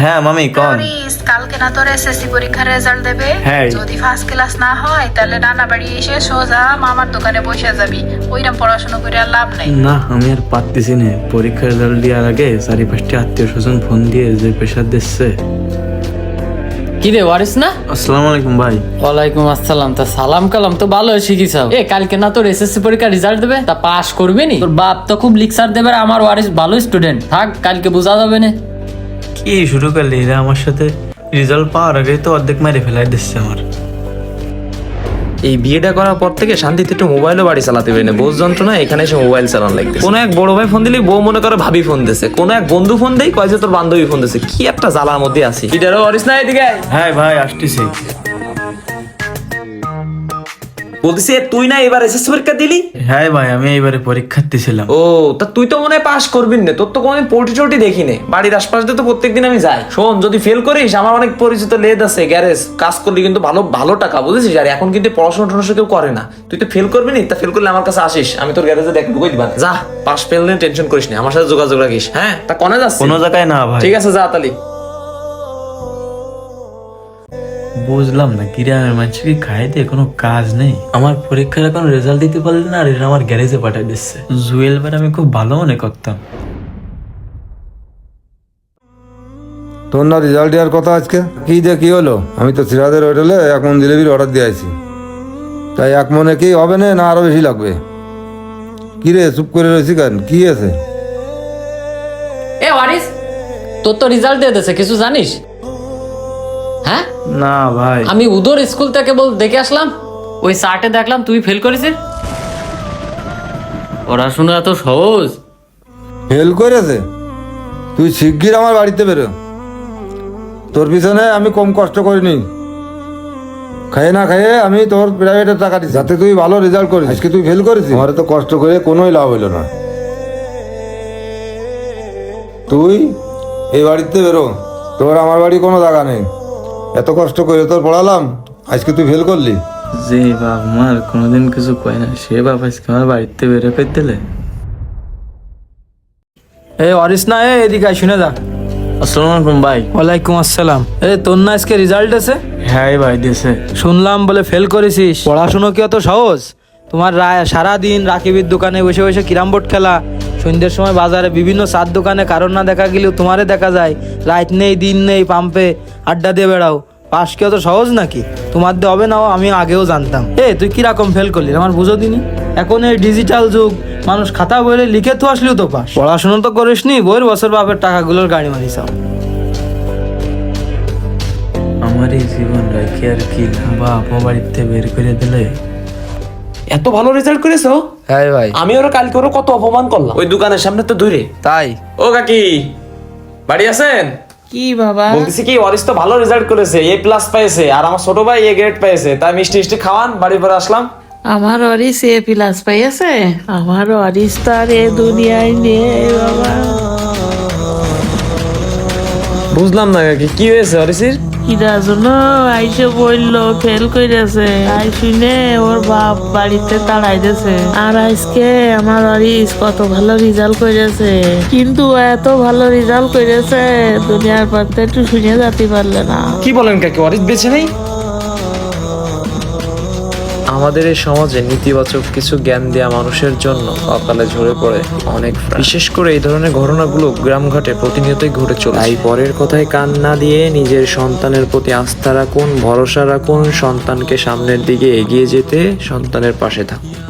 হ্যাঁ মামি কন। কালকে না তোর এসএসসি পরীক্ষার রেজাল্ট দেবে। হ্যাঁ। যদি ফার্স্ট ক্লাস না হয় তাহলে নানা বাড়ি এসে সোজা মামার দোকানে বসে যাবি। ওইরকম পড়াশোনা করে আর লাভ নাই। না আমি আর পারতেছি না। পরীক্ষার রেজাল্ট দেওয়ার আগে চারি পাঁচটি আত্মীয় স্বজন ফোন দিয়ে যে প্রেশার দিচ্ছে। কি রে ওয়ারিস না? আসসালামু আলাইকুম ভাই। ওয়ালাইকুম আসসালাম। তা সালাম কালাম তো ভালো শিখিছাও এ কালকে না তোর এসএসসি পরীক্ষা রেজাল্ট দেবে? তা পাস করবি নি? তোর বাপ তো খুব লিকসার দেবে আমার ওয়ারিস ভালো স্টুডেন্ট থাক কালকে বোঝা যাবে না। কি শুরু করলি এরা আমার সাথে রেজাল্ট পাওয়ার আগে তো অর্ধেক মেরে ফেলাই দিচ্ছে আমার। এই বিয়েটা করার পর থেকে শান্তিতে একটু মোবাইলও বাড়ি চালাতে পারি না। বোঝ যন্ত্রণা এখানে এসে মোবাইল চালানো লাগবে কোনো এক বড় ভাই ফোন দিলি বউ মনে করে ভাবি ফোন দিছে। কোনো এক বন্ধু ফোন দেই কয় যে তোর বান্ধবী ফোন দিছে। কি একটা জ্বালার মধ্যে আছি। এটারও অরিস না এদিকে হ্যাঁ ভাই আসতেছি। বলতেছি তুই না এবার এসএসসি পরীক্ষা দিলি? হ্যাঁ ভাই আমি এইবারে পরীক্ষার্থী ছিলাম ও তা তুই তো মনে হয় পাস করবি না। তোর তো কোনোদিন পোল্ট্রি টোল্টি দেখি নে বাড়ির আশপাশ দিয়ে তো প্রত্যেকদিন আমি যাই। শোন যদি ফেল করিস আমার অনেক পরিচিত লেদ আছে গ্যারেজ। কাজ করলি কিন্তু ভালো ভালো টাকা বুঝেছিস? আর এখন কিন্তু পড়াশোনা টড়াশোনা কেউ করে না। তুই তো ফেল করবি না? তা ফেল করলে আমার কাছে আসিস। আমি তোর গ্যারেজে দেখ ঢুকাই দিবা যা পাস ফেল নিয়ে টেনশন করিস না। আমার সাথে যোগাযোগ রাখিস হ্যাঁ? তা কনে যাচ্ছিস? কোনো জায়গায় না ভাই। ঠিক আছে যা তালি বুঝলাম না গ্রামের মানুষ কি খাইতে? কোনো কাজ নেই। আমার পরীক্ষার এখন রেজাল্ট দিতে পারলি না আর এরা আমার গ্যারেজে পাঠিয়ে দিচ্ছে। জুয়েল বার আমি খুব ভালো মনে করতাম। তোর না রেজাল্ট দেওয়ার কথা আজকে? কি দিয়ে কি হলো? আমি তো সিরাজের হোটেলে এক মন জিলেবির অর্ডার দিয়েছি তাই এক মনে কি হবে না না আরও বেশি লাগবে? কি রে চুপ করে রয়েছি কেন? কি আছে এ ওয়ারিস তোর তো রেজাল্ট দিয়ে দিয়েছে কিছু জানিস? হ্যাঁ? না ভাই। আমি উদর স্কুল থেকে বল দেখে আসলাম। ওই চার্টে দেখলাম তুই ফেল করেছিস পড়াশোনা এত সহজ। ফেল করেছে? তুই শিগগির আমার বাড়িতে বেরো। তোর পিছনে আমি কম কষ্ট করিনি। খাই না খাইয়ে আমি তোর প্রাইভেটের টাকা দিচ্ছি যাতে তুই ভালো রেজাল্ট করিস। আজকে তুই ফেল করেছিস? আমার তো কষ্ট করে কোনোই লাভ হইল না। তুই এই বাড়িতে বেরো। তোর আমার বাড়ি কোনো জায়গা নেই। এত কষ্ট করে তোর পড়ালাম? আজকে তুই ফেল করলি। যে বাপ মার কোনোদিন কিছু কয় না সে বাপ আজকে আমার বাড়িতে বেরো করে দিলে। এ অরিস না এ এদিকে আয়, শুনে যা। আসসালামু আলাইকুম ভাই। ওয়ালাইকুম আসসালাম। এ তোর না আজকে রেজাল্ট আছে? হ্যাঁ ভাই দিয়েছে। শুনলাম বলে ফেল করেছিস। পড়াশুনো কি অত সহজ? তোমার রা- সারাদিন রাকিবির দোকানে বসে বসে কিরাম বোর্ড খেলা। সন্ধ্যের সময় বাজারে বিভিন্ন চার দোকানে কারণ না দেখা গেলেও তোমারে দেখা যায়। রাত নেই, দিন নেই পাম্পে আড্ডা দিয়ে বেড়াও। পাস কি অত সহজ নাকি? তোমার দিয়ে হবে না, আমি আগেও জানতাম। এ, তুই কীরকম ফেল করলি আমার বুঝো দিনি। এখন এই ডিজিটাল যুগ, মানুষ খাতা বইলে লিখে তো আসলেও তো পাস পড়াশোনা তো করিসনি, বইয়ের বছর বাপের টাকাগুলোর গাড়ি মারিসাও আমার এই জীবন রাখি আর কি বাপ ও বাড়িতে বের করে দিলে এত ভালো রেজাল্ট করেছ? হ্যাঁ ভাই। আমি ওরা কালকে ওরা কত অপমান করলাম। ওই দোকানের সামনে তো দূরে তাই? ও কাকি বাড়ি আছেন? কি বাবা? বলতেছি কি অরিস তো ভালো রেজাল্ট করেছে এ প্লাস পেয়েছে আর আমার ছোট ভাই এ গ্রেড পেয়েছে তাই মিষ্টি মিষ্টি খাওয়ান বাড়ি পরে আসলাম। আমার অরিস এ প্লাস পাইয়াছে? আমার অরিস তো আর এ দুনিয়ায় নেই বাবা। বুঝলাম না কাকি কি হয়েছে অরিসির কিরা জন্য আইসে বলল, ফেল কইরাছে। আই শুনে ওর বাপ বাড়িতে তাড়াই দিয়েছে আর আজকে আমার অরিস কত ভালো রেজাল্ট করেছে কিন্তু এত ভালো রেজাল্ট করেছে দুনিয়ার পথে একটু শুনে যাতে পারলে না। কি বলেন কাকি, অরিস বেছে নেই? আমাদের এই সমাজে নেতিবাচক কিছু জ্ঞান দেওয়া মানুষের জন্য অকালে ঝরে পড়ে অনেক বিশেষ করে এই ধরনের ঘটনাগুলো গ্রামঘাটে প্রতিনিয়তই ঘটে চলে তাই পরের কথায় কান না দিয়ে নিজের সন্তানের প্রতি আস্থা রাখুন, ভরসা রাখুন, সন্তানকে সামনের দিকে এগিয়ে যেতে সন্তানের পাশে থাকুন।